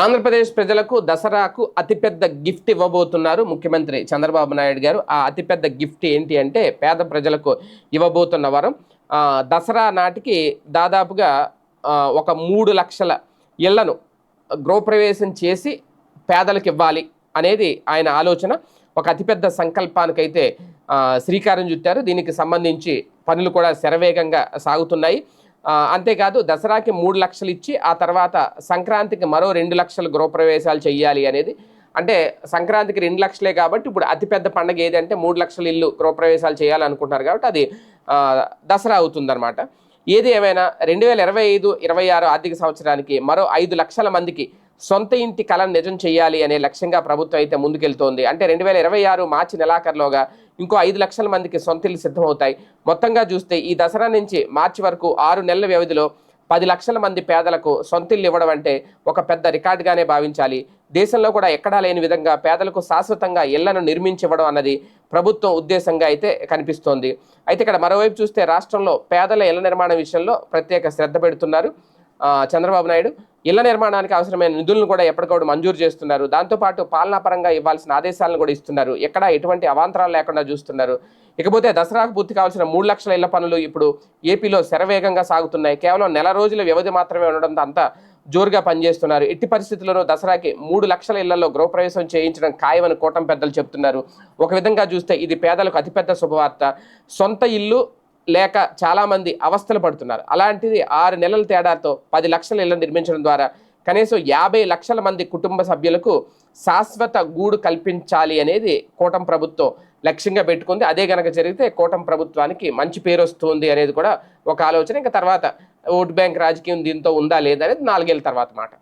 ఆంధ్రప్రదేశ్ ప్రజలకు దసరాకు అతిపెద్ద గిఫ్ట్ ఇవ్వబోతున్నారు ముఖ్యమంత్రి చంద్రబాబు నాయుడు గారు. ఆ అతిపెద్ద గిఫ్ట్ ఏంటి అంటే పేద ప్రజలకు ఇవ్వబోతున్న వరం. దసరా నాటికి దాదాపుగా ఒక మూడు లక్షల ఇళ్ళను గృహప్రవేశం చేసి పేదలకు ఇవ్వాలి అనేది ఆయన ఆలోచన. ఒక అతిపెద్ద సంకల్పానికైతే శ్రీకారం చుట్టారు. దీనికి సంబంధించి పనులు కూడా శరవేగంగా సాగుతున్నాయి. అంతేకాదు దసరాకి మూడు లక్షలు ఇచ్చి ఆ తర్వాత సంక్రాంతికి మరో రెండు లక్షలు గృహప్రవేశాలు చేయాలి అనేది. అంటే సంక్రాంతికి రెండు లక్షలే కాబట్టి ఇప్పుడు అతిపెద్ద పండగ ఏదంటే మూడు లక్షల ఇల్లు గృహప్రవేశాలు చేయాలనుకుంటున్నారు కాబట్టి అది దసరా అవుతుందన్నమాట. ఏది ఏమైనా రెండు వేల ఇరవై ఐదు ఇరవై ఆరు ఆర్థిక సంవత్సరానికి మరో ఐదు లక్షల మందికి సొంత ఇంటి కళను నిజం చేయాలి అనే లక్ష్యంగా ప్రభుత్వం అయితే ముందుకెళ్తోంది. అంటే రెండు వేల ఇరవై ఆరు మార్చి నెలాఖరులోగా ఇంకో ఐదు లక్షల మందికి సొంత ఇల్లు సిద్ధమవుతాయి. మొత్తంగా చూస్తే ఈ దసరా నుంచి మార్చి వరకు ఆరు నెలల వ్యవధిలో పది లక్షల మంది పేదలకు సొంత ఇల్లు ఇవ్వడం అంటే ఒక పెద్ద రికార్డుగానే భావించాలి. దేశంలో కూడా ఎక్కడా లేని విధంగా పేదలకు శాశ్వతంగా ఇళ్ళను నిర్మించివ్వడం అన్నది ప్రభుత్వం ఉద్దేశంగా అయితే కనిపిస్తోంది. అయితే ఇక్కడ మరోవైపు చూస్తే రాష్ట్రంలో పేదల ఇళ్ళ నిర్మాణ విషయంలో ప్రత్యేక శ్రద్ధ పెడుతున్నారు. చంద్రబాబు నాయుడు ఇళ్ళ నిర్మాణానికి అవసరమైన నిధులను కూడా ఎప్పటికప్పుడు మంజూరు చేస్తున్నారు. దాంతోపాటు పాలనాపరంగా ఇవ్వాల్సిన ఆదేశాలను కూడా ఇస్తున్నారు. ఎక్కడ ఎటువంటి అవాంతరాలు లేకుండా చూస్తున్నారు. ఇకపోతే దసరాకు పూర్తి కావాల్సిన మూడు లక్షల ఇళ్ళ పనులు ఇప్పుడు ఏపీలో శరవేగంగా సాగుతున్నాయి. కేవలం నెల రోజుల వ్యవధి మాత్రమే ఉండడంతో అంతా జోరుగా పనిచేస్తున్నారు. ఎట్టి పరిస్థితుల్లోనూ దసరాకి మూడు లక్షల ఇళ్ళలో గృహప్రవేశం చేయించడం ఖాయమని కూటమి పెద్దలు చెప్తున్నారు. ఒక విధంగా చూస్తే ఇది పేదలకు అతిపెద్ద శుభవార్త. సొంత ఇల్లు లేక చాలామంది అవస్థలు పడుతున్నారు. అలాంటిది ఆరు నెలల తేడాతో పది లక్షల ఇళ్ళను నిర్మించడం ద్వారా కనీసం యాభై లక్షల మంది కుటుంబ సభ్యులకు శాశ్వత గూడు కల్పించాలి అనేది కూటమి ప్రభుత్వం లక్ష్యంగా పెట్టుకుంది. అదే గనక జరిగితే కూటమి ప్రభుత్వానికి మంచి పేరు వస్తుంది అనేది కూడా ఒక ఆలోచన. ఇంకా తర్వాత ఓటు బ్యాంక్ రాజకీయం దీంతో ఉందా లేదా అనేది నాలుగేళ్ళ తర్వాత మాట.